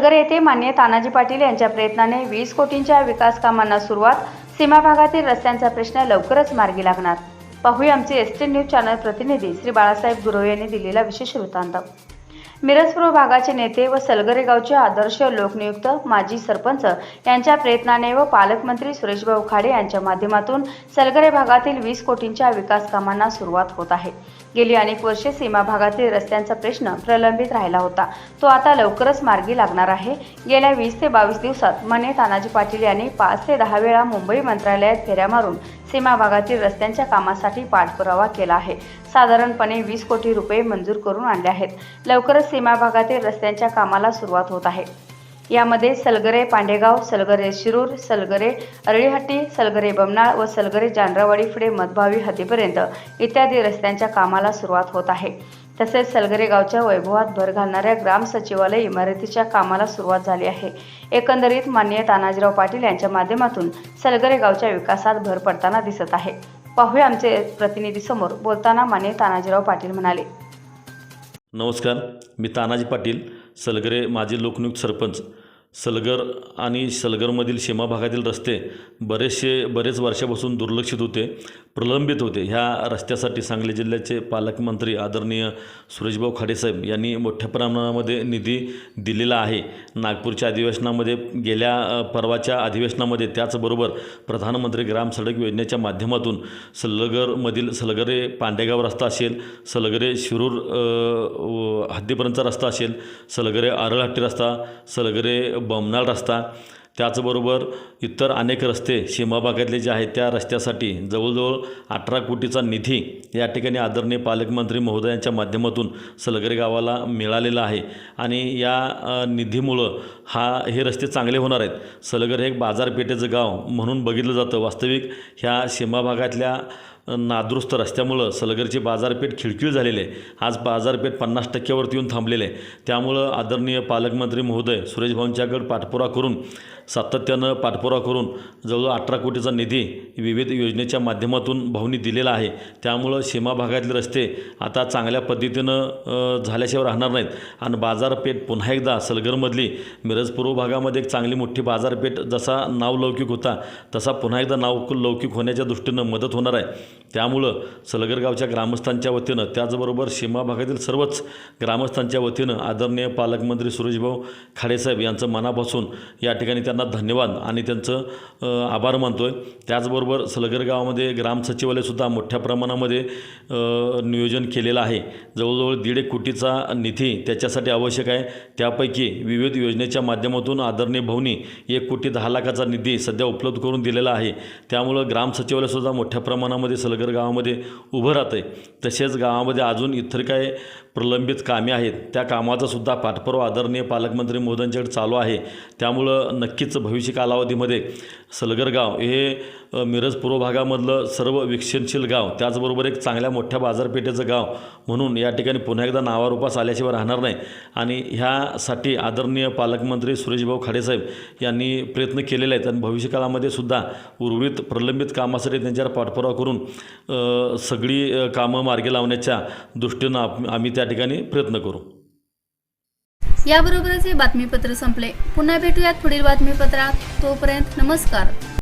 नगर येथे मान्य तानाजी पाटील यांच्या प्रयत्नाने वीस कोटींच्या विकास कामांना सुरुवात. सीमा भागातील रस्त्यांचा प्रश्न लवकरच मार्गी लागणार. पाहूया आमचे एस टी न्यूज चॅनल प्रतिनिधी श्री बाळासाहेब गुरव यांनी दिलेला विशेष वृत्तांत. मिरजपूर भागाचे नेते व सलगरे गावचे आदर्श लोकनियुक्त माजी सरपंच यांच्या प्रयत्नाने व पालकमंत्री सुरेशभाऊ खाडे यांच्या माध्यमातून सलगरे भागातील वीस कोटींच्या विकास कामांना सुरुवात होत आहे. गेली अनेक वर्षे सीमा भागातील रस्त्यांचा प्रश्न प्रलंबित राहिला होता. तो आता लवकरच मार्गी लागणार आहे. गेल्या वीस ते बावीस दिवसात मने तानाजी पाटील यांनी पाच ते दहा वेळा मुंबई मंत्रालयात फेऱ्या मारून सीमा भागातील रस्त्यांच्या कामासाठी पाठपुरावा केला आहे. साधारणपणे वीस कोटी रुपये मंजूर करून आणले आहेत. लवकरच सीमा भागातील रस्त्यांच्या कामाला सुरुवात होत आहे. यामध्ये सलगरे पांडेगाव सलगरे शिरूर सलगरे अरळीहट्टी सलगरे बमनाळ व सलगरे जानरावाडी पुढे मधभावी हद्दीपर्यंत इत्यादी रस्त्यांच्या कामाला सुरुवात होत आहे. तसेच सलगरे गावच्या वैभवात भर घालणाऱ्या ग्राम सचिवालय इमारतीच्या कामाला सुरुवात झाली आहे. एकंदरीत माननीय तानाजीराव पाटील यांच्या माध्यमातून सलगरे गावच्या विकासात भर पडताना दिसत आहे. पाहूया आमचे प्रतिनिधी समोर बोलताना माननीय तानाजीराव पाटील म्हणाले. नमस्कार मी तानाजी पाटील सलगरे माजी लोकनियुक्त सरपंच. सलगर आणि सलगरमधील सीमा भागातील रस्ते बरेचसे बरेच वर्षापासून दुर्लक्षित होते प्रलंबित होते. ह्या रस्त्यासाठी सांगली जिल्ह्याचे पालकमंत्री आदरणीय सुरेशभाऊ खाडेसाहेब यांनी मोठ्या प्रमाणामध्ये निधी दिलेला आहे. नागपूरच्या अधिवेशनामध्ये गेल्या पर्वाच्या परवाच्या अधिवेशनामध्ये त्याचबरोबर प्रधानमंत्री ग्राम सडक योजनेच्या माध्यमातून सलगरमधील सलगरे पांडेगाव रस्ता असेल सलगरे शिरूर व हद्दीपर्यंतचा रस्ता असेल सलगरे आरळहट्टी रस्ता सलगरे बमनाळ रस्ता त्याचबरोबर इतर अनेक रस्ते सीमा भागातले जे आहेत त्या रस्त्यासाठी जवळजवळ अठरा कोटीचा निधी या ठिकाणी आदरणीय पालकमंत्री महोदयांच्या माध्यमातून सलगरे गावाला मिळालेला आहे. आणि या निधीमुळं हा हे रस्ते चांगले होणार आहेत. सलगर हे एक बाजारपेठेचं गाव म्हणून बघितलं जातं. वास्तविक ह्या सीमाभागातल्या नादुरुस्त रस्त्यामुळं सलगरची बाजारपेठ खिळखिळ झालेली. आहे आज बाजारपेठ पन्नास टक्क्यावरती येऊन थांबलेले. आहे त्यामुळं आदरणीय पालकमंत्री महोदय सुरेश भाऊंच्याकडे पाठपुरा करून सातत्यानं पाठपुरावा करून जवळजवळ अठरा कोटीचा निधी विविध योजनेच्या माध्यमातून भाऊनी दिलेला आहे. त्यामुळं सीमा भागातले रस्ते आता चांगल्या पद्धतीनं झाल्याशिवाय राहणार नाहीत. आणि बाजारपेठ पुन्हा एकदा सलगरमधली. मिरज पूर्व भागामध्ये एक चांगली मोठी बाजारपेठ जसा नावलौकिक होता तसा पुन्हा एकदा नाव लौकिक होण्याच्या दृष्टीनं मदत होणार आहे. त्यामुळं सलगर गावच्या ग्रामस्थांच्या वतीनं त्याचबरोबर सीमा भागातील सर्वच ग्रामस्थांच्या वतीनं आदरणीय पालकमंत्री सुरेशभाऊ खाडेसाहेब यांचं मनापासून या ठिकाणी त्यांना धन्यवाद आणि त्यांचं आभार मानतो आहे त्याचबरोबर सलगर गावामध्ये ग्राम सचिवालयसुद्धा मोठ्या प्रमाणामध्ये नियोजन केलेलं आहे. जवळजवळ दीड एक कोटीचा निधी त्याच्यासाठी आवश्यक आहे. त्यापैकी विविध योजनेच्या माध्यमातून आदरणीय भाऊनी एक कोटी दहा लाखाचा निधी सध्या उपलब्ध करून दिलेला आहे. त्यामुळं ग्राम सचिवालयसुद्धा मोठ्या प्रमाणामध्ये सलग सलगर गावामध्ये उभं राहतं आहे तसेच गावामध्ये अजून इतर काय प्रलंबित कामे आहेत. त्या कामाचासुद्धा पाठपुरावा आदरणीय पालकमंत्री मोदींच्याकडे चालू आहे. त्यामुळं नक्कीच भविष्य कालावधीमध्ये सलगर गाव हे मिरज पूर्व भागामधलं सर्व विकसनशील गाव त्याचबरोबर एक चांगल्या मोठ्या बाजारपेठेचं गाव म्हणून या ठिकाणी पुन्हा एकदा नावारूपास आल्याशिवाय राहणार नाही. आणि ह्यासाठी आदरणीय पालकमंत्री सुरेशभाऊ खाडेसाहेब यांनी प्रयत्न केलेले आहेत. आणि भविष्यकाळामध्ये सुद्धा उर्वरित प्रलंबित कामासाठी त्यांच्यावर पाठपुरावा करून सगळी कामं मार्गी लावण्याच्या दृष्टीनं आम्ही त्या त्या ठिकाणी प्रयत्न करू. याबरोबरच हे बातमीपत्र संपले. पुन्हा भेटूयात पुढील बातमीपत्रात. तोपर्यंत नमस्कार.